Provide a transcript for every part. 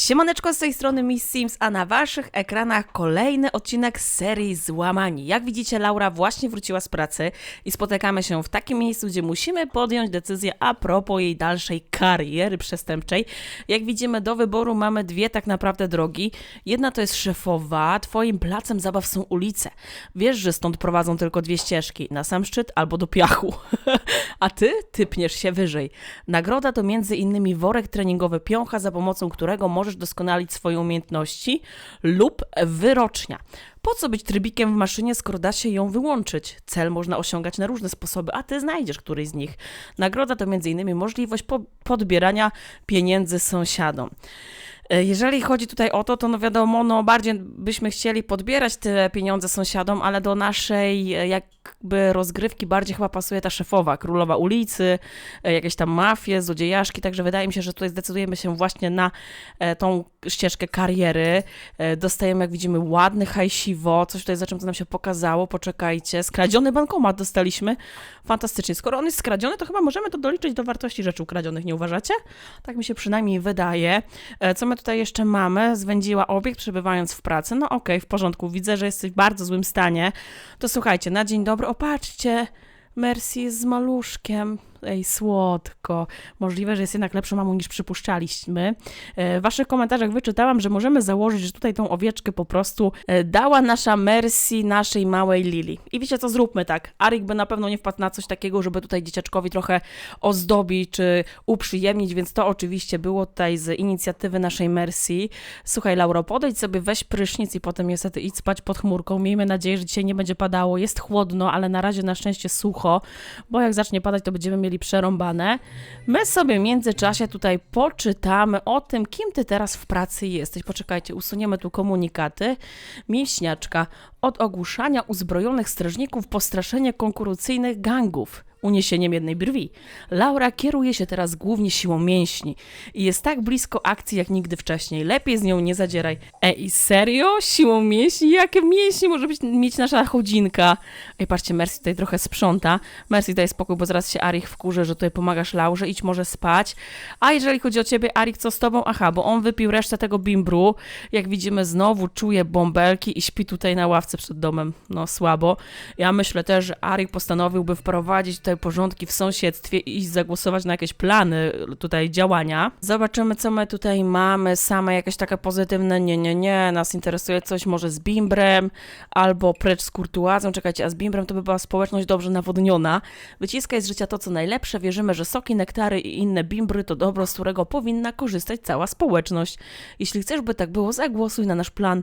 Siemaneczko z tej strony Miss Sims, a na waszych ekranach kolejny odcinek serii Złamani. Jak widzicie, Laura właśnie wróciła z pracy i spotykamy się w takim miejscu, gdzie musimy podjąć decyzję a propos jej dalszej kariery przestępczej. Jak widzimy, do wyboru mamy dwie tak naprawdę drogi. Jedna to jest szefowa, twoim placem zabaw są ulice. Wiesz, że stąd prowadzą tylko dwie ścieżki, na sam szczyt albo do piachu. a ty typniesz się wyżej. Nagroda to między innymi worek treningowy piącha, za pomocą którego możesz doskonalić swoje umiejętności lub wyrocznia. Po co być trybikiem w maszynie, skoro da się ją wyłączyć? Cel można osiągać na różne sposoby, a ty znajdziesz któryś z nich. Nagroda to m.in. możliwość po podbierania pieniędzy sąsiadom. E, Jeżeli chodzi tutaj o to, to no wiadomo, no bardziej byśmy chcieli podbierać te pieniądze sąsiadom, ale do naszej e, jakby rozgrywki bardziej chyba pasuje ta szefowa, królowa ulicy, e, jakieś tam mafie, złodziejaszki, także wydaje mi się, że tutaj zdecydujemy się właśnie na e, tą ścieżkę kariery. E, Dostajemy, jak widzimy, ładny hajsiwo, coś tutaj za czym to nam się pokazało, poczekajcie, skradziony bankomat dostaliśmy, fantastycznie. Skoro on jest skradziony, to chyba możemy to doliczyć do wartości rzeczy ukradzionych, nie uważacie? Tak mi się przynajmniej wydaje. Co my tutaj jeszcze mamy? Zwędziła obiekt, przebywając w pracy. No okej, w porządku. Widzę, że jesteś w bardzo złym stanie. To słuchajcie, na dzień dobry. Opatrzcie, Mercy jest z maluszkiem. Ej, słodko. Możliwe, że jest jednak lepszą mamą niż przypuszczaliśmy. E, W waszych komentarzach wyczytałam, że możemy założyć, że tutaj tą owieczkę po prostu e, dała nasza Mercy naszej małej Lili. I wiecie co, zróbmy tak. Arik by na pewno nie wpadł na coś takiego, żeby tutaj dzieciaczkowi trochę ozdobić czy uprzyjemnić, więc to oczywiście było tutaj z inicjatywy naszej Mercy. Słuchaj, Lauro, podejdź sobie, weź prysznic i potem niestety idź spać pod chmurką. Miejmy nadzieję, że dzisiaj nie będzie padało. Jest chłodno, ale na razie na szczęście sucho, bo jak zacznie padać, to będziemy mieli przerąbane. My sobie w międzyczasie tutaj poczytamy o tym, kim ty teraz w pracy jesteś. Poczekajcie, usuniemy tu komunikaty. Mięśniaczka. Od ogłuszania uzbrojonych strażników po straszenie konkurencyjnych gangów uniesieniem jednej brwi. Laura kieruje się teraz głównie siłą mięśni i jest tak blisko akcji jak nigdy wcześniej. Lepiej z nią nie zadzieraj. Ej, serio? Siłą mięśni? Jakie mięśnie może być, mieć nasza chodzinka? Ej, patrzcie, Mercy tutaj trochę sprząta. Mercy daj spokój, bo zaraz się Arich wkurzy, że tutaj pomagasz Laurze, idź może spać. A jeżeli chodzi o ciebie, Arik, co z tobą? Aha, bo on wypił resztę tego bimbru. Jak widzimy, znowu czuje bąbelki i śpi tutaj na ławce przed domem. No, słabo. Ja myślę też, że Arik postanowiłby wprowadzić tutaj porządki w sąsiedztwie i zagłosować na jakieś plany tutaj działania. Zobaczymy, co my tutaj mamy. Same jakieś takie pozytywne, nie, nie, nie, nas interesuje coś może z bimbrem albo precz z kurtuazją. Czekajcie, a z bimbrem to by była społeczność dobrze nawodniona. Wyciskaj z życia to, co najlepsze. Wierzymy, że soki, nektary i inne bimbry to dobro, z którego powinna korzystać cała społeczność. Jeśli chcesz, by tak było, zagłosuj na nasz plan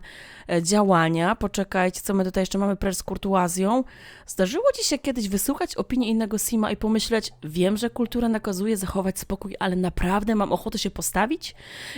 e, działania. Poczekajcie, co my tutaj jeszcze mamy precz z kurtuazją. Zdarzyło ci się kiedyś wysłuchać opinii innego Sima i pomyśleć, wiem, że kultura nakazuje zachować spokój, ale naprawdę mam ochotę się postawić?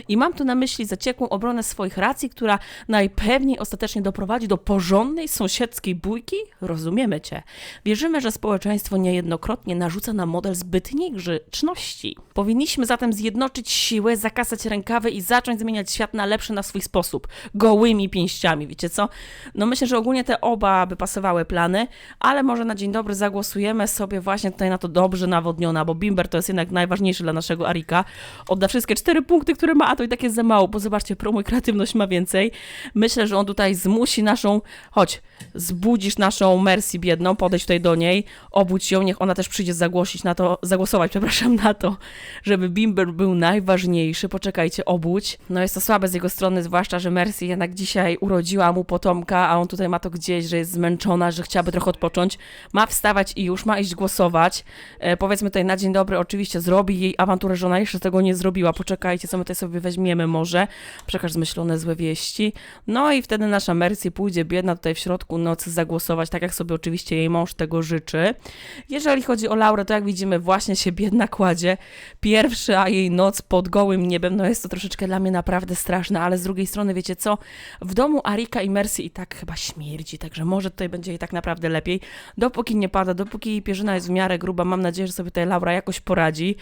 I mam tu na myśli zaciekłą obronę swoich racji, która najpewniej ostatecznie doprowadzi do porządnej sąsiedzkiej bójki? Rozumiemy cię. Wierzymy, że społeczeństwo niejednokrotnie narzuca nam model zbytniej grzeczności. Powinniśmy zatem zjednoczyć siły, zakasać rękawy i zacząć zmieniać świat na lepszy na swój sposób. Gołymi pięściami, wiecie co? No myślę, że ogólnie te oba by pasowały plany, ale może na dzień dobry zagłosujemy sobie właśnie tutaj na to dobrze nawodniona, bo Bimber to jest jednak najważniejszy dla naszego Arika. Odda wszystkie cztery punkty, które ma, a to i tak jest za mało, bo zobaczcie, promo i kreatywność ma więcej. Myślę, że on tutaj zmusi naszą, chodź, zbudzisz naszą Mercy biedną, podejdź tutaj do niej, obudź ją, niech ona też przyjdzie zagłosić na to, zagłosować, przepraszam, na to, żeby Bimber był najważniejszy. Poczekajcie, obudź. No jest to słabe z jego strony, zwłaszcza, że Mercy jednak dzisiaj urodziła mu potomka, a on tutaj ma to gdzieś, że jest zmęczona, że chciałaby trochę odpocząć. Ma wstawać i już ma iść głosować. E, powiedzmy tutaj na dzień dobry, oczywiście zrobi jej awanturę, że ona jeszcze tego nie zrobiła. Poczekajcie, co my tutaj sobie weźmiemy może. Przekaż zmyślone złe wieści. No i wtedy nasza Mercy pójdzie biedna tutaj w środku nocy zagłosować, tak jak sobie oczywiście jej mąż tego życzy. Jeżeli chodzi o Laurę, to jak widzimy, właśnie się biedna kładzie. Pierwsza jej noc pod gołym niebem, no jest to troszeczkę dla mnie naprawdę straszne, ale z drugiej strony, wiecie co? W domu Arika i Mercy i tak chyba śmierdzi, także może tutaj będzie jej tak naprawdę lepiej. Dopóki nie pada, dopóki jej pierzyna jest w miarę gruba, mam nadzieję, że sobie tutaj Laura jakoś poradzi.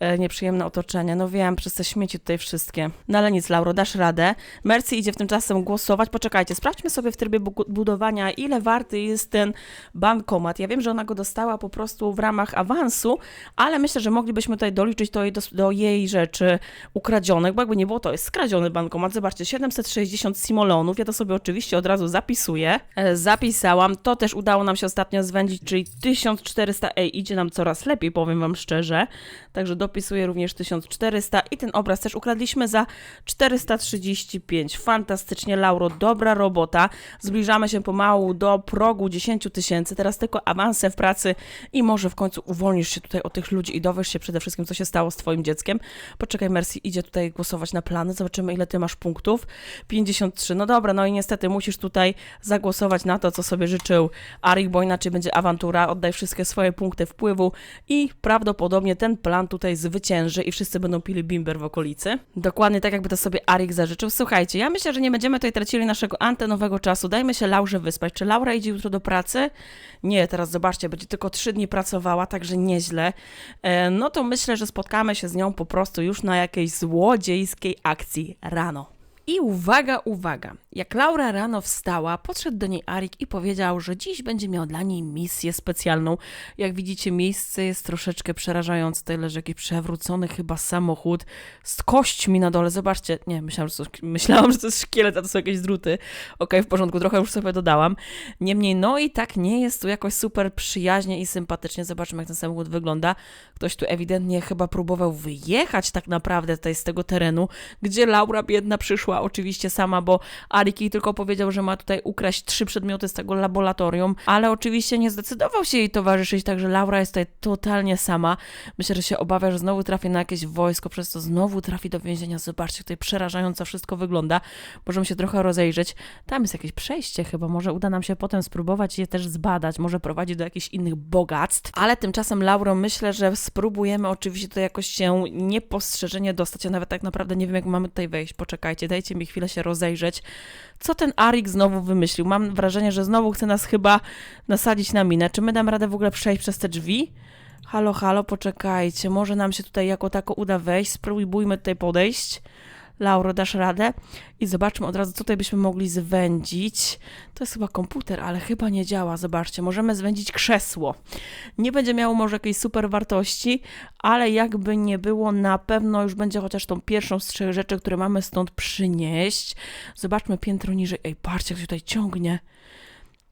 E, nieprzyjemne otoczenie, no wiem, przez te śmieci tutaj wszystkie. No ale nic, Lauro, dasz radę. Mercy idzie w tym czasem głosować. Poczekajcie, sprawdźmy sobie w trybie bu- budowania, ile warty jest ten bankomat. Ja wiem, że ona go dostała po prostu w ramach awansu, ale myślę, że moglibyśmy tutaj doliczyć to jej do, do jej rzeczy ukradzionych, bo jakby nie było, to jest skradziony bankomat. Zobaczcie, 760 simolonów. Ja to sobie oczywiście od razu zapisuję. E, zapisałam. To też udało nam się ostatnio zwędzić, czyli 1400. Ej, idzie nam coraz lepiej, powiem wam szczerze. Także dopisuję również 1400 i ten obraz też ukradliśmy za 435. Fantastycznie, Lauro, dobra robota. Zbliżamy się pomału do progu 10 tysięcy. Teraz tylko awansem w pracy i może w końcu uwolnisz się tutaj od tych ludzi i dowiesz się przede wszystkim, co się stało z twoim dzieckiem. Poczekaj, Mercy idzie tutaj głosować na plany. Zobaczymy, ile ty masz punktów. 53. No dobra, no i niestety musisz tutaj zagłosować na to, co sobie życzył Arik, bo inaczej będzie awantura. Oddaj wszystkie swoje punkty wpływu i prawdopodobnie ten plan tutaj zwycięży i wszyscy będą pili bimber w okolicy. Dokładnie tak, jakby to sobie Arik zażyczył. Słuchajcie, ja myślę, że nie będziemy tutaj tracili naszego antenowego czasu. Dajmy się Laurze wyspać. Czy Laura idzie jutro do pracy? Nie, teraz zobaczcie, będzie tylko trzy dni pracowała, także nieźle. E, no to myślę, że spotkamy się z nią po prostu już na jakiejś złodziejskiej akcji rano. I uwaga, uwaga. Jak Laura rano wstała, podszedł do niej Arik i powiedział, że dziś będzie miał dla niej misję specjalną. Jak widzicie, miejsce jest troszeczkę przerażające. Tutaj leży jakiś przewrócony chyba samochód z kośćmi na dole. Zobaczcie, nie, myślałam, że to, myślałam, że to jest szkielet, a to są jakieś druty. Okej, w porządku, trochę już sobie dodałam. Niemniej, no i tak nie jest tu jakoś super przyjaźnie i sympatycznie. Zobaczmy, jak ten samochód wygląda. Ktoś tu ewidentnie chyba próbował wyjechać tak naprawdę tutaj z tego terenu, gdzie Laura biedna przyszła oczywiście sama, bo Arik jej tylko powiedział, że ma tutaj ukraść trzy przedmioty z tego laboratorium, ale oczywiście nie zdecydował się jej towarzyszyć, także Laura jest tutaj totalnie sama. Myślę, że się obawia, że znowu trafi na jakieś wojsko, przez to znowu trafi do więzienia. Zobaczcie, tutaj przerażająco wszystko wygląda. Możemy się trochę rozejrzeć. Tam jest jakieś przejście chyba, może uda nam się potem spróbować je też zbadać, może prowadzi do jakichś innych bogactw, ale tymczasem Lauro myślę, że spróbujemy oczywiście to jakoś się niepostrzeżenie dostać. Ja nawet tak naprawdę nie wiem, jak mamy tutaj wejść. Poczekajcie, dajcie mi chwilę się rozejrzeć. Co ten Arik znowu wymyślił? Mam wrażenie, że znowu chce nas chyba nasadzić na minę. Czy my damy radę w ogóle przejść przez te drzwi? Halo, halo, poczekajcie. Może nam się tutaj jako tako uda wejść. Spróbujmy tutaj podejść. Lauro, dasz radę? I zobaczmy od razu, tutaj byśmy mogli zwędzić. To jest chyba komputer, ale chyba nie działa. Zobaczcie, możemy zwędzić krzesło. Nie będzie miało może jakiejś super wartości, ale jakby nie było, na pewno już będzie chociaż tą pierwszą z trzech rzeczy, które mamy stąd przynieść. Zobaczmy piętro niżej. Ej, patrzcie, jak się tutaj ciągnie.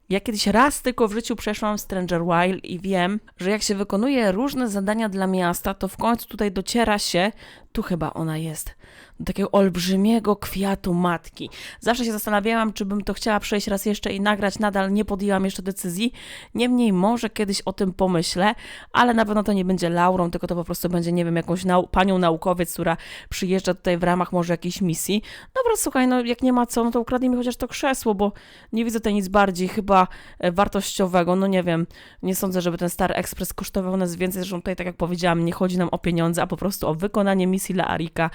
Ja kiedyś raz tylko w życiu przeszłam Stranger Wild i wiem, że jak się wykonuje różne zadania dla miasta, to w końcu tutaj dociera się, tu chyba ona jest, do takiego olbrzymiego kwiatu matki. Zawsze się zastanawiałam, czy bym to chciała przejść raz jeszcze i nagrać, nadal nie podjęłam jeszcze decyzji. Niemniej może kiedyś o tym pomyślę, ale na pewno to nie będzie Laurą, tylko to po prostu będzie, nie wiem, jakąś nau panią naukowiec, która przyjeżdża tutaj w ramach może jakiejś misji. Dobra, słuchaj, no jak nie ma co, no to ukradnij chociaż to krzesło, bo nie widzę tutaj nic bardziej chyba e, wartościowego. No nie wiem, nie sądzę, żeby ten Star Express kosztował nas więcej. Zresztą tutaj, tak jak powiedziałam, nie chodzi nam o pieniądze, a po prostu o wykonanie misji dla Arika,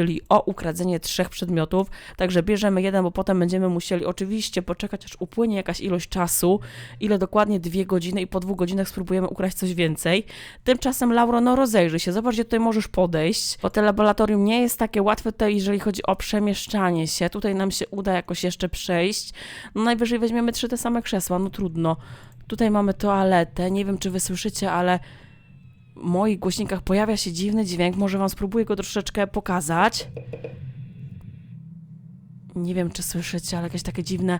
czyli o ukradzenie trzech przedmiotów. Także bierzemy jeden, bo potem będziemy musieli oczywiście poczekać, aż upłynie jakaś ilość czasu, ile dokładnie dwie godziny i po dwóch godzinach spróbujemy ukraść coś więcej. Tymczasem, Lauro, no rozejrzyj się, zobacz, gdzie tutaj możesz podejść, bo to laboratorium nie jest takie łatwe jeżeli chodzi o przemieszczanie się. Tutaj nam się uda jakoś jeszcze przejść. No najwyżej weźmiemy trzy te same krzesła, no trudno. Tutaj mamy toaletę, nie wiem, czy wy słyszycie, ale moich głośnikach pojawia się dziwny dźwięk. Może wam spróbuję go troszeczkę pokazać. Nie wiem, czy słyszycie, ale jakieś takie dziwne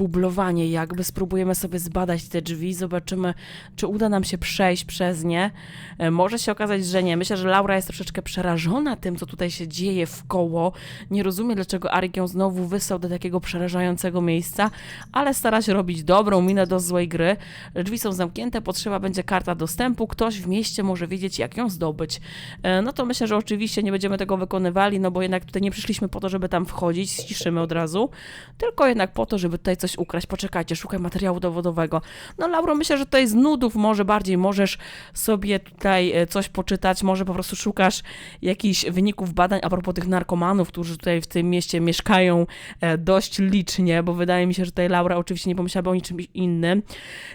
bublowanie jakby. Spróbujemy sobie zbadać te drzwi, zobaczymy, czy uda nam się przejść przez nie. E, Może się okazać, że nie. Myślę, że Laura jest troszeczkę przerażona tym, co tutaj się dzieje w koło. Nie rozumie, dlaczego Arik ją znowu wysłał do takiego przerażającego miejsca, ale stara się robić dobrą minę do złej gry. Drzwi są zamknięte, potrzeba będzie karta dostępu. Ktoś w mieście może wiedzieć, jak ją zdobyć. E, No to myślę, że oczywiście nie będziemy tego wykonywali, no bo jednak tutaj nie przyszliśmy po to, żeby tam wchodzić, ściszymy od razu, tylko jednak po to, żeby tutaj coś coś ukraść. Poczekajcie, szukaj materiału dowodowego. No Lauro, myślę, że tutaj z nudów może bardziej możesz sobie tutaj e, coś poczytać, może po prostu szukasz jakichś wyników badań a propos tych narkomanów, którzy tutaj w tym mieście mieszkają e, dość licznie, bo wydaje mi się, że tutaj Laura oczywiście nie pomyślała o niczym innym.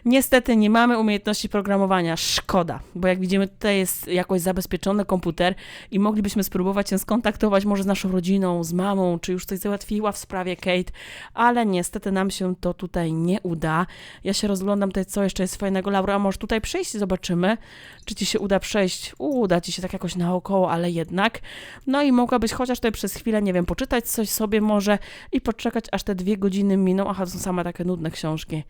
Niestety nie mamy umiejętności programowania. Szkoda, bo jak widzimy tutaj jest jakoś zabezpieczony komputer i moglibyśmy spróbować się skontaktować może z naszą rodziną, z mamą, czy już coś załatwiła w sprawie Kate, ale niestety nam się to tutaj nie uda. Ja się rozglądam tutaj, co jeszcze jest fajnego. Laura, a może tutaj przejść zobaczymy, czy ci się uda przejść. Uda ci się tak jakoś naokoło, ale jednak. No i mogłabyś chociaż tutaj przez chwilę, nie wiem, poczytać coś sobie może i poczekać, aż te dwie godziny miną. Aha, to są same takie nudne książki.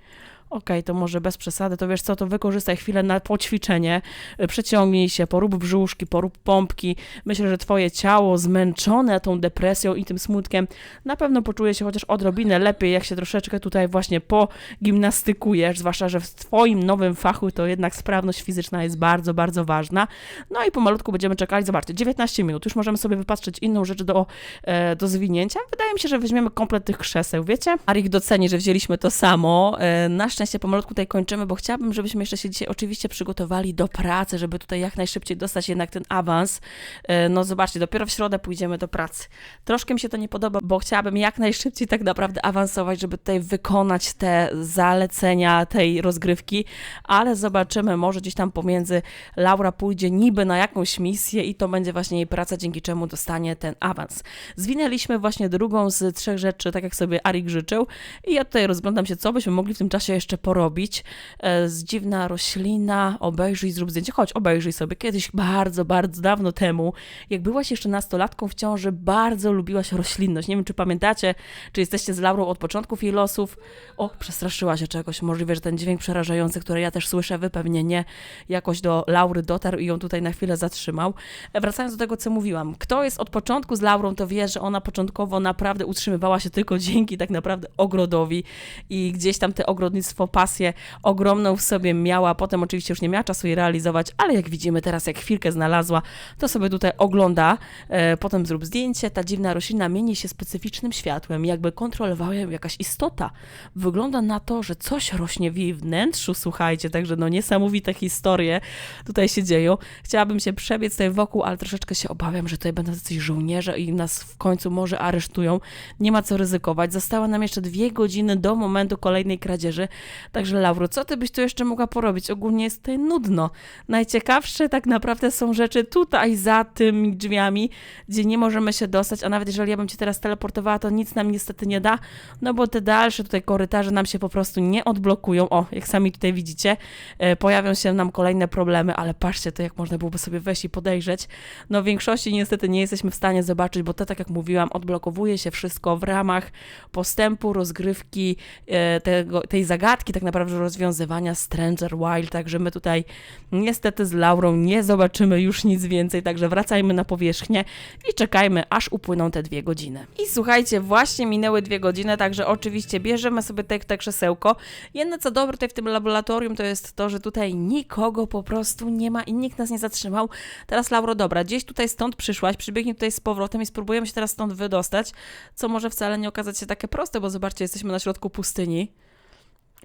Okej, to może bez przesady, to wiesz co, to wykorzystaj chwilę na poćwiczenie, y, przeciągnij się, porób brzuszki, porób pompki. Myślę, że twoje ciało zmęczone tą depresją i tym smutkiem na pewno poczuje się chociaż odrobinę lepiej, jak się troszeczkę tutaj właśnie pogimnastykujesz, zwłaszcza, że w twoim nowym fachu to jednak sprawność fizyczna jest bardzo, bardzo ważna. No i pomalutku będziemy czekali, zobaczcie, 19 minut, już możemy sobie wypatrzeć inną rzecz do, e, do zwinięcia. Wydaje mi się, że weźmiemy komplet tych krzeseł, wiecie? Arik doceni, że wzięliśmy to samo. E, na szczęście pomalutku tutaj kończymy, bo chciałabym, żebyśmy jeszcze się dzisiaj oczywiście przygotowali do pracy, żeby tutaj jak najszybciej dostać jednak ten awans. E, No zobaczcie, dopiero w środę pójdziemy do pracy. Troszkę mi się to nie podoba, bo chciałabym jak najszybciej tak naprawdę awansować, żeby tutaj wykonać te zalecenia tej rozgrywki, ale zobaczymy, może gdzieś tam pomiędzy Laura pójdzie niby na jakąś misję i to będzie właśnie jej praca, dzięki czemu dostanie ten awans. Zwinęliśmy właśnie drugą z trzech rzeczy, tak jak sobie Arik życzył i ja tutaj rozglądam się, co byśmy mogli w tym czasie jeszcze porobić. E, Z dziwna roślina, obejrzyj, zrób zdjęcie. Chodź, obejrzyj sobie. Kiedyś, bardzo, bardzo dawno temu, jak byłaś jeszcze nastolatką w ciąży, bardzo lubiłaś roślinność. Nie wiem, czy pamiętacie, czy jesteście z Laurą od początków jej losów. O, przestraszyła się czegoś. Możliwe, że ten dźwięk przerażający, który ja też słyszę, wy pewnie nie, jakoś do Laury dotarł i ją tutaj na chwilę zatrzymał. E, Wracając do tego, co mówiłam. Kto jest od początku z Laurą, to wie, że ona początkowo naprawdę utrzymywała się tylko dzięki tak naprawdę ogrodowi i gdzieś tam te ogrodnictwo, pasję ogromną w sobie miała. Potem oczywiście już nie miała czasu jej realizować, ale jak widzimy teraz, jak chwilkę znalazła, to sobie tutaj ogląda. E, potem zrób zdjęcie. Ta dziwna roślina mieni się specyficznym światłem, jakby kontrolowała ją jakaś istota. Wygląda na to, że coś rośnie w jej wnętrzu, słuchajcie, także no niesamowite historie tutaj się dzieją. Chciałabym się przebiec tutaj wokół, ale troszeczkę się obawiam, że tutaj będą jacyś żołnierze i nas w końcu może aresztują. Nie ma co ryzykować. Została nam jeszcze dwie godziny do momentu kolejnej kradzieży. Także Lauro, co ty byś tu jeszcze mogła porobić? Ogólnie jest tutaj nudno. Najciekawsze tak naprawdę są rzeczy tutaj za tymi drzwiami, gdzie nie możemy się dostać, a nawet jeżeli ja bym cię teraz teleportowała, to nic nam niestety nie da, no bo te dalsze tutaj korytarze nam się po prostu nie odblokują. O, jak sami tutaj widzicie, e, pojawią się nam kolejne problemy, ale patrzcie to, jak można byłoby sobie wejść i podejrzeć. No w większości niestety nie jesteśmy w stanie zobaczyć, bo to, tak jak mówiłam, odblokowuje się wszystko w ramach postępu, rozgrywki e, tego, tej zagadki, tak naprawdę rozwiązywania Stranger Wild, także my tutaj niestety z Laurą nie zobaczymy już nic więcej, także wracajmy na powierzchnię i czekajmy, aż upłyną te dwie godziny. I słuchajcie, właśnie minęły dwie godziny, także oczywiście bierzemy sobie te, te krzesełko. Jedno co dobre tutaj w tym laboratorium to jest to, że tutaj nikogo po prostu nie ma i nikt nas nie zatrzymał. Teraz Lauro, dobra, gdzieś tutaj stąd przyszłaś, przybiegnij tutaj z powrotem i spróbujemy się teraz stąd wydostać, co może wcale nie okazać się takie proste, bo zobaczcie, jesteśmy na środku pustyni.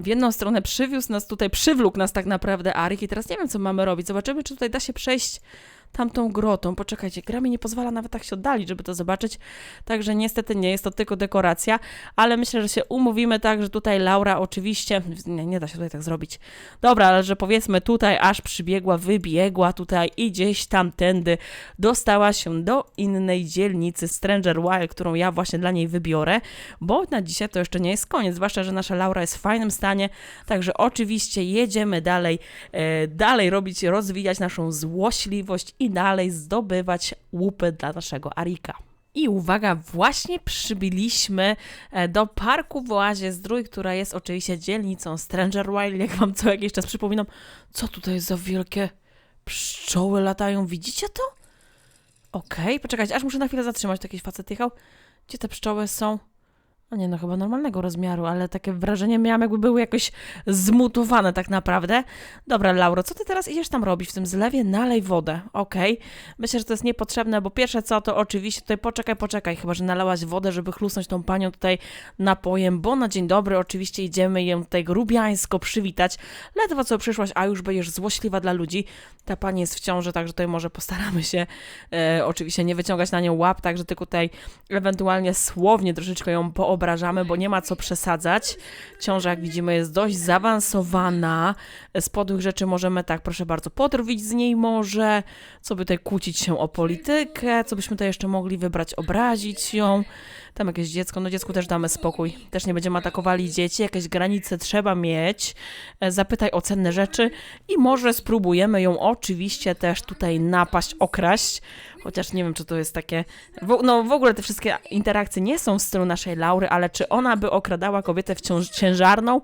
W jedną stronę przywiózł nas tutaj, przywlókł nas tak naprawdę Arik i teraz nie wiem, co mamy robić. Zobaczymy, czy tutaj da się przejść tamtą grotą. Poczekajcie, gra mi nie pozwala nawet tak się oddalić, żeby to zobaczyć, także niestety nie jest to tylko dekoracja, ale myślę, że się umówimy tak, że tutaj Laura oczywiście, nie, nie da się tutaj tak zrobić. Dobra, ale że powiedzmy tutaj aż przybiegła, wybiegła tutaj i gdzieś tamtędy dostała się do innej dzielnicy Stranger Wild, którą ja właśnie dla niej wybiorę, bo na dzisiaj to jeszcze nie jest koniec, zwłaszcza, że nasza Laura jest w fajnym stanie, także oczywiście jedziemy dalej, e, dalej robić, rozwijać naszą złośliwość i dalej zdobywać łupy dla naszego Arika. I uwaga, właśnie przybyliśmy e, do parku w Oazie Zdrój, która jest oczywiście dzielnicą Stranger Wild, jak wam co jakiś czas przypominam. Co tutaj za wielkie pszczoły latają, widzicie to? Okej, poczekajcie, aż muszę na chwilę zatrzymać, to jakiś facet jechał. Gdzie te pszczoły są? O nie, no chyba normalnego rozmiaru, ale takie wrażenie miałam, jakby były jakoś zmutowane tak naprawdę. Dobra, Lauro, co ty teraz idziesz tam robić w tym zlewie? Nalej wodę, okej. Myślę, że to jest niepotrzebne, bo pierwsze co, to oczywiście tutaj poczekaj, poczekaj, chyba, że nalałaś wodę, żeby chlusnąć tą panią tutaj napojem, bo na dzień dobry oczywiście idziemy ją tutaj grubiańsko przywitać. Ledwo co przyszłaś, a już będziesz złośliwa dla ludzi. Ta pani jest w ciąży, także tutaj może postaramy się e, oczywiście nie wyciągać na nią łap, także tylko tutaj ewentualnie słownie troszeczkę ją poobrażamy, bo nie ma co przesadzać. Ciąża, jak widzimy, jest dość zaawansowana. Z podłych rzeczy możemy tak, proszę bardzo, podrwić z niej może, co by tutaj kłócić się o politykę, co byśmy tutaj jeszcze mogli wybrać, obrazić ją. Tam jakieś dziecko, no dziecku też damy spokój. Też nie będziemy atakowali dzieci, jakieś granice trzeba mieć. E, Zapytaj o cenne rzeczy i może spróbujemy ją oczywiście też tutaj napaść, okraść. Chociaż nie wiem, czy to jest takie. W, no w ogóle te wszystkie interakcje nie są w stylu naszej Laury, ale czy ona by okradała kobietę wciąż ciężarną?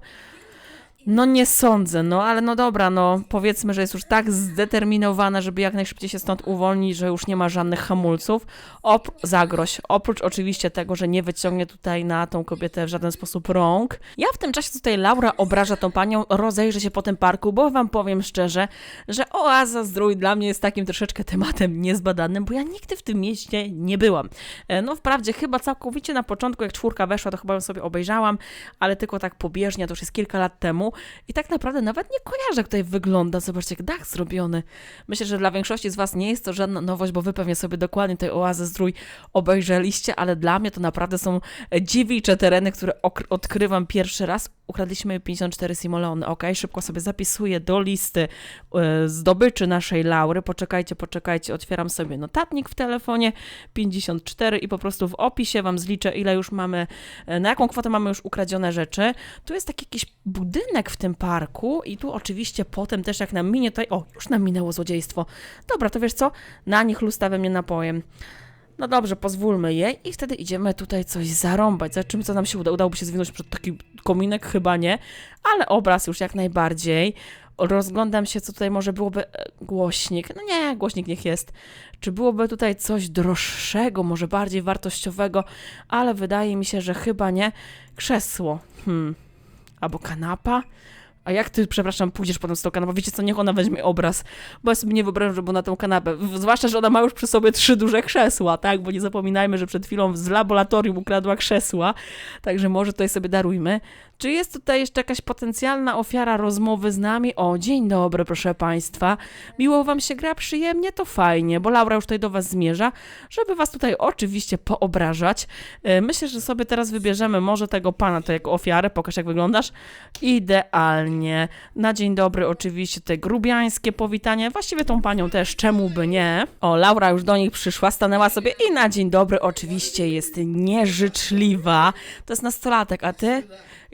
No nie sądzę, no ale no dobra, no powiedzmy, że jest już tak zdeterminowana, żeby jak najszybciej się stąd uwolnić, że już nie ma żadnych hamulców. Op zagroź. Oprócz oczywiście tego, że nie wyciągnie tutaj na tą kobietę w żaden sposób rąk. Ja w tym czasie tutaj Laura obraża tą panią, rozejrzę się po tym parku, bo wam powiem szczerze, że oaza zdrój dla mnie jest takim troszeczkę tematem niezbadanym, bo ja nigdy w tym mieście nie byłam. E, No wprawdzie chyba całkowicie na początku, jak czwórka weszła, to chyba ją sobie obejrzałam, ale tylko tak pobieżnie, to już jest kilka lat temu. I tak naprawdę nawet nie kojarzę, jak tutaj wygląda. Zobaczcie, jak dach zrobiony. Myślę, że dla większości z Was nie jest to żadna nowość, bo Wy pewnie sobie dokładnie tej oazę zdrój obejrzeliście, ale dla mnie to naprawdę są dziewicze tereny, które odkrywam pierwszy raz. Ukradliśmy 54 simolony, ok? Szybko sobie zapisuję do listy e, zdobyczy naszej Laury. Poczekajcie, poczekajcie, otwieram sobie notatnik w telefonie 54 i po prostu w opisie Wam zliczę, ile już mamy, e, na jaką kwotę mamy już ukradzione rzeczy. Tu jest taki jakiś budynek w tym parku i tu oczywiście potem też jak nam minie tutaj, o, już nam minęło złodziejstwo. Dobra, to wiesz co? Na nich lustawę mnie napojem. No dobrze, pozwólmy jej i wtedy idziemy tutaj coś zarąbać. Zobaczymy, co nam się uda. Udałoby się zwinąć przed taki kominek? Chyba nie, ale obraz już jak najbardziej. Rozglądam się, co tutaj może byłoby... e, Głośnik. No nie, głośnik niech jest. Czy byłoby tutaj coś droższego, może bardziej wartościowego, ale wydaje mi się, że chyba nie. Krzesło. Hmm. Albo kanapa? A jak ty, przepraszam, pójdziesz potem z tą kanapą? Wiecie co, niech ona weźmie obraz, bo ja sobie nie wyobrażam, żeby na tą kanapę. Zwłaszcza, że ona ma już przy sobie trzy duże krzesła, tak? Bo nie zapominajmy, że przed chwilą z laboratorium ukradła krzesła, także może tutaj sobie darujmy. Czy jest tutaj jeszcze jakaś potencjalna ofiara rozmowy z nami? O, dzień dobry, proszę Państwa. Miło Wam się gra przyjemnie? To fajnie, bo Laura już tutaj do Was zmierza, żeby Was tutaj oczywiście poobrażać. E, Myślę, że sobie teraz wybierzemy może tego pana to jako ofiarę. Pokaż, jak wyglądasz. Idealnie. Na dzień dobry oczywiście te grubiańskie powitanie. Właściwie tą panią też, czemu by nie? O, Laura już do nich przyszła, stanęła sobie i na dzień dobry oczywiście jest nieżyczliwa. To jest nastolatek, a ty?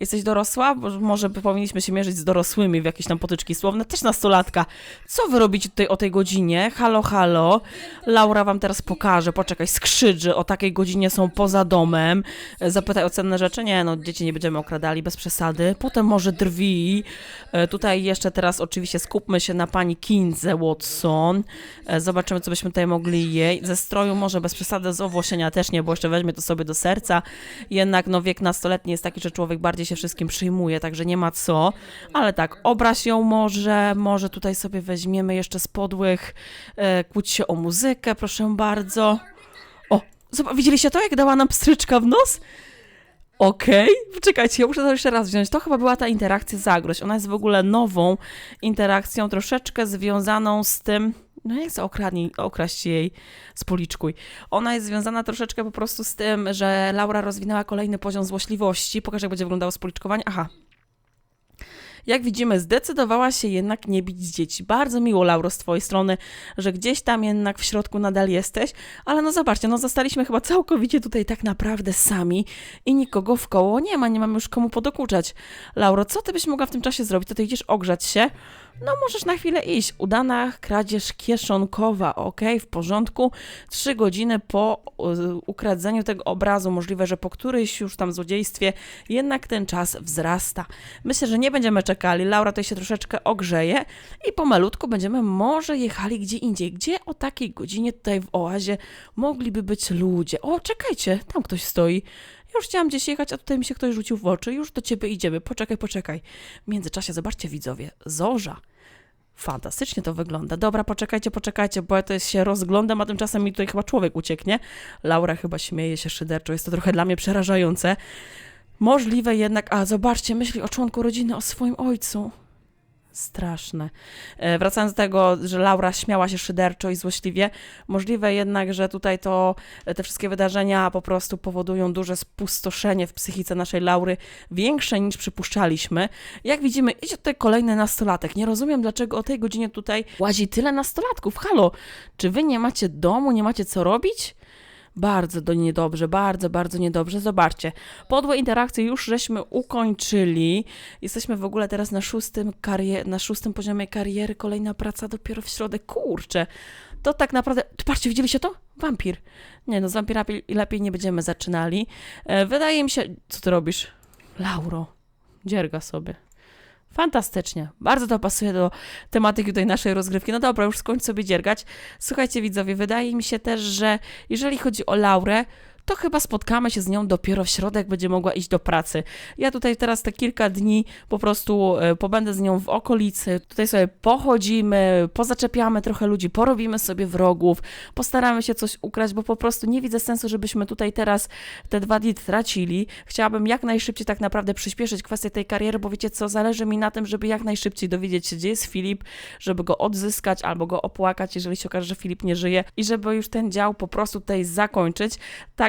Jesteś dorosła? Może powinniśmy się mierzyć z dorosłymi w jakieś tam potyczki słowne. Też nastolatka. Co wy robicie tutaj o tej godzinie? Halo, halo. Laura wam teraz pokaże. Poczekaj, skrzydrzy. O takiej godzinie są poza domem. E, Zapytaj o cenne rzeczy. Nie, no dzieci nie będziemy okradali, bez przesady. Potem może drwi. E, Tutaj jeszcze teraz oczywiście skupmy się na pani Kindze Watson. E, Zobaczymy, co byśmy tutaj mogli jej. Ze stroju może bez przesady, z owłosienia też nie, bo jeszcze weźmie to sobie do serca. Jednak no wiek nastoletni jest taki, że człowiek bardziej się wszystkim przyjmuje, także nie ma co. Ale tak, obraź ją może, może tutaj sobie weźmiemy jeszcze z podłych, e, kłóć się o muzykę, proszę bardzo. O, zobacz, widzieliście to, jak dała nam pstryczka w nos? Okej, poczekajcie, ja muszę to jeszcze raz wziąć. To chyba była ta interakcja zagroź. Ona jest w ogóle nową interakcją, troszeczkę związaną z tym. No jak chcę okraść jej z policzkuj. Ona jest związana troszeczkę po prostu z tym, że Laura rozwinęła kolejny poziom złośliwości. Pokażę, jak będzie wyglądało spoliczkowanie. Aha. Jak widzimy, zdecydowała się jednak nie bić dzieci. Bardzo miło, Lauro, z twojej strony, że gdzieś tam jednak w środku nadal jesteś, ale no zobaczcie, no zostaliśmy chyba całkowicie tutaj tak naprawdę sami i nikogo w koło nie ma, nie mamy już komu podokuczać. Lauro, co ty byś mogła w tym czasie zrobić? To ty idziesz ogrzać się? No możesz na chwilę iść. Udana kradzież kieszonkowa, ok, w porządku. Trzy godziny po y, ukradzeniu tego obrazu, możliwe, że po którejś już tam złodziejstwie, jednak ten czas wzrasta. Myślę, że nie będziemy czekali. Laura tutaj się troszeczkę ogrzeje i pomalutku będziemy może jechali gdzie indziej. Gdzie o takiej godzinie tutaj w oazie mogliby być ludzie? O, czekajcie, tam ktoś stoi. Już chciałam gdzieś jechać, a tutaj mi się ktoś rzucił w oczy. Już do ciebie idziemy. Poczekaj, poczekaj. W międzyczasie, zobaczcie widzowie, zorza. Fantastycznie to wygląda. Dobra, poczekajcie, poczekajcie, bo ja to się rozglądam, a tymczasem mi tutaj chyba człowiek ucieknie. Laura chyba śmieje się szyderczo, jest to trochę dla mnie przerażające. Możliwe jednak, a zobaczcie, myśli o członku rodziny, o swoim ojcu. Straszne. E, wracając do tego, że Laura śmiała się szyderczo i złośliwie, możliwe jednak, że tutaj to e, te wszystkie wydarzenia po prostu powodują duże spustoszenie w psychice naszej Laury, większe niż przypuszczaliśmy. Jak widzimy, idzie tutaj kolejny nastolatek. Nie rozumiem, dlaczego o tej godzinie tutaj łazi tyle nastolatków. Halo, czy wy nie macie domu, nie macie co robić? Bardzo do niedobrze, bardzo, bardzo niedobrze. Zobaczcie, podłe interakcje już żeśmy ukończyli. Jesteśmy w ogóle teraz na szóstym, karier- na szóstym poziomie kariery. Kolejna praca dopiero w środek. Kurczę, to tak naprawdę... Patrzcie, widzieliście to? Wampir. Nie no, z wampirami lepiej nie będziemy zaczynali. E, wydaje mi się... Co ty robisz? Lauro, dzierga sobie. Fantastycznie. Bardzo to pasuje do tematyki tutaj naszej rozgrywki. No dobra, już skończ sobie dziergać. Słuchajcie, widzowie, wydaje mi się też, że jeżeli chodzi o Laurę, to chyba spotkamy się z nią dopiero w środę, jak będzie mogła iść do pracy. Ja tutaj teraz te kilka dni po prostu e, pobędę z nią w okolicy, tutaj sobie pochodzimy, pozaczepiamy trochę ludzi, porobimy sobie wrogów, postaramy się coś ukraść, bo po prostu nie widzę sensu, żebyśmy tutaj teraz te dwa dni tracili. Chciałabym jak najszybciej tak naprawdę przyspieszyć kwestię tej kariery, bo wiecie co, zależy mi na tym, żeby jak najszybciej dowiedzieć się, gdzie jest Filip, żeby go odzyskać albo go opłakać, jeżeli się okaże, że Filip nie żyje i żeby już ten dział po prostu tutaj zakończyć.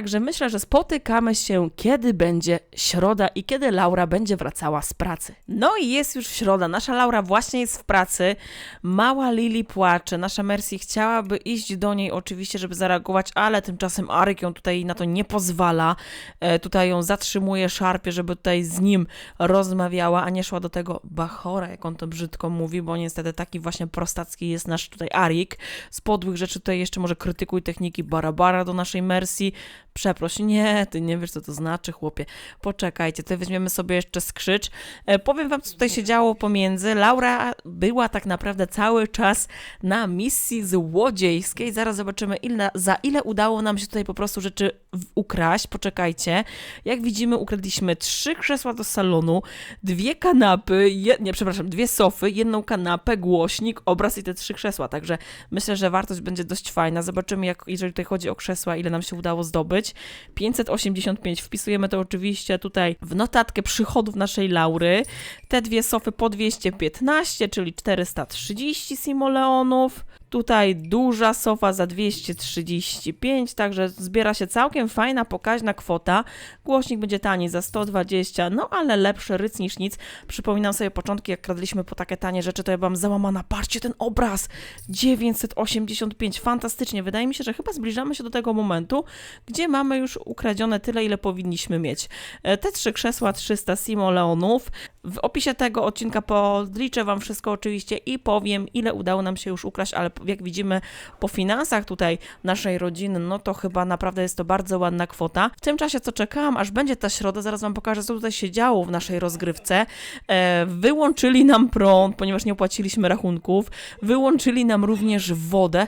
Także myślę, że spotykamy się, kiedy będzie środa i kiedy Laura będzie wracała z pracy. No i jest już środa. Nasza Laura właśnie jest w pracy. Mała Lili płacze. Nasza Mercy chciałaby iść do niej oczywiście, żeby zareagować, ale tymczasem Aryk ją tutaj na to nie pozwala. E, tutaj ją zatrzymuje, szarpie, żeby tutaj z nim rozmawiała, a nie szła do tego Bachora, jak on to brzydko mówi, bo niestety taki właśnie prostacki jest nasz tutaj Arik. Z podłych rzeczy tutaj jeszcze może krytykuj techniki Barabara do naszej Mercy. Przeproś, nie, ty nie wiesz, co to znaczy, chłopie. Poczekajcie, tutaj weźmiemy sobie jeszcze skrzycz. E, powiem wam, co tutaj się działo pomiędzy. Laura była tak naprawdę cały czas na misji złodziejskiej. Zaraz zobaczymy, ile, za ile udało nam się tutaj po prostu rzeczy ukraść. Poczekajcie. Jak widzimy, ukradliśmy trzy krzesła do salonu, dwie kanapy, nie, przepraszam, dwie sofy, jedną kanapę, głośnik, obraz i te trzy krzesła. Także myślę, że wartość będzie dość fajna. Zobaczymy, jak, jeżeli tutaj chodzi o krzesła, ile nam się udało zdobyć. 585. Wpisujemy to oczywiście tutaj w notatkę przychodów naszej Laury. Te dwie sofy po 215, czyli 430 simoleonów. Tutaj duża sofa za 235, także zbiera się całkiem fajna, pokaźna kwota. Głośnik będzie tani za 120, no ale lepszy ryc niż nic. Przypominam sobie początki, jak kradliśmy po takie tanie rzeczy, to ja byłam załamana. Patrzcie ten obraz! 985, fantastycznie. Wydaje mi się, że chyba zbliżamy się do tego momentu, gdzie mamy już ukradzione tyle, ile powinniśmy mieć. E, Te trzy krzesła, 300 simoleonów. W opisie tego odcinka podliczę Wam wszystko oczywiście i powiem, ile udało nam się już ukraść, ale jak widzimy po finansach tutaj naszej rodziny, no to chyba naprawdę jest to bardzo ładna kwota. W tym czasie, co czekałam, aż będzie ta środa, zaraz Wam pokażę, co tutaj się działo w naszej rozgrywce. E, wyłączyli nam prąd, ponieważ nie opłaciliśmy rachunków. Wyłączyli nam również wodę.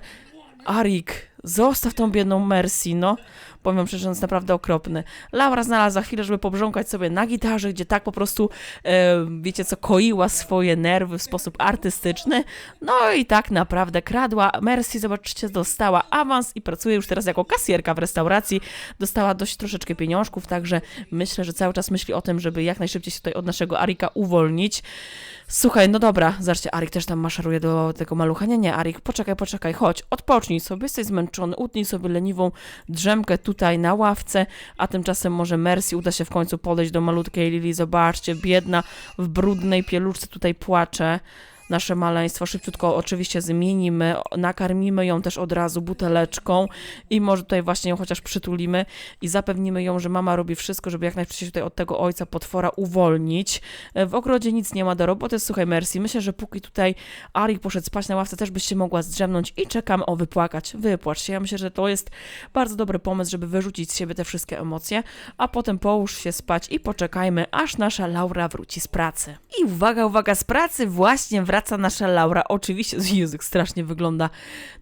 Arik, zostaw tą biedną Mercy, no. Powiem szczerze, on jest naprawdę okropny. Laura znalazła chwilę, żeby pobrząkać sobie na gitarze, gdzie tak po prostu, e, wiecie co, koiła swoje nerwy w sposób artystyczny. No i tak naprawdę kradła. Mercy, zobaczcie, dostała awans i pracuje już teraz jako kasjerka w restauracji. Dostała dość troszeczkę pieniążków, także myślę, że cały czas myśli o tym, żeby jak najszybciej się tutaj od naszego Arika uwolnić. Słuchaj, no dobra, zobaczcie, Arik też tam maszeruje do tego malucha. Nie, nie, Arik, poczekaj, poczekaj, chodź, odpocznij sobie, jesteś zmęczony, utnij sobie leniwą drzemkę tutaj na ławce, a tymczasem może Mercy uda się w końcu podejść do malutkiej Lili. Zobaczcie, biedna w brudnej pieluszce tutaj płacze. Nasze maleństwo szybciutko oczywiście zmienimy, nakarmimy ją też od razu buteleczką i może tutaj właśnie ją chociaż przytulimy i zapewnimy ją, że mama robi wszystko, żeby jak najszybciej tutaj od tego ojca potwora uwolnić. W ogrodzie nic nie ma do roboty, słuchaj Mercy, myślę, że póki tutaj Arik poszedł spać na ławce, też byś się mogła zdrzemnąć i czekam o wypłakać. Wypłacz się, ja myślę, że to jest bardzo dobry pomysł, żeby wyrzucić z siebie te wszystkie emocje, a potem połóż się spać i poczekajmy, aż nasza Laura wróci z pracy. I uwaga, uwaga, z pracy właśnie wraca wraca nasza Laura. Oczywiście, Jezu, strasznie wygląda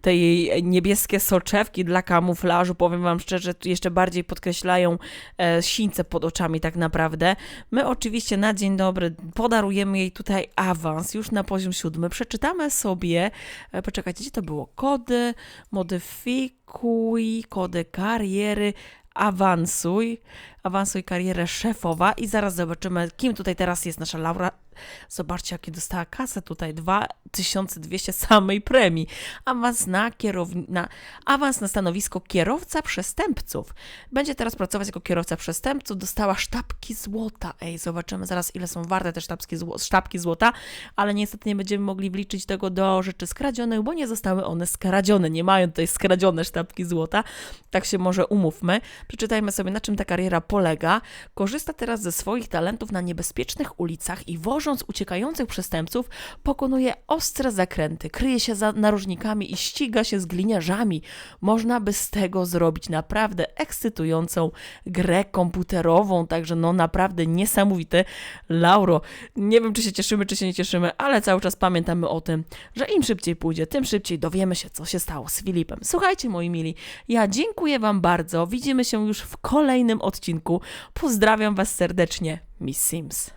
te jej niebieskie soczewki dla kamuflażu. Powiem wam szczerze, jeszcze bardziej podkreślają e, sińce pod oczami tak naprawdę. My oczywiście na dzień dobry podarujemy jej tutaj awans już na poziom siódmy. Przeczytamy sobie, e, poczekajcie, gdzie to było? Kody, modyfikuj, kody kariery, awansuj, awansuj karierę szefowa i zaraz zobaczymy, kim tutaj teraz jest nasza Laura. Zobaczcie, jakie dostała kasę tutaj, 2200 samej premii. Awans na, na, awans na stanowisko kierowca przestępców. Będzie teraz pracować jako kierowca przestępców, dostała sztabki złota. Ej, zobaczymy zaraz, ile są warte te sztabki, zło- sztabki złota, ale niestety nie będziemy mogli wliczyć tego do rzeczy skradzionych, bo nie zostały one skradzione. Nie mają tutaj skradzione sztabki złota, tak się może umówmy. Przeczytajmy sobie, na czym ta kariera polega. Korzysta teraz ze swoich talentów na niebezpiecznych ulicach i wożąc uciekających przestępców, pokonuje ostre zakręty, kryje się za narożnikami i ściga się z gliniarzami. Można by z tego zrobić naprawdę ekscytującą grę komputerową, także no naprawdę niesamowite. Lauro, nie wiem czy się cieszymy, czy się nie cieszymy, ale cały czas pamiętamy o tym, że im szybciej pójdzie, tym szybciej dowiemy się, co się stało z Filipem. Słuchajcie, moi mili, ja dziękuję Wam bardzo. Widzimy się już w kolejnym odcinku. Pozdrawiam Was serdecznie, Miss Sims.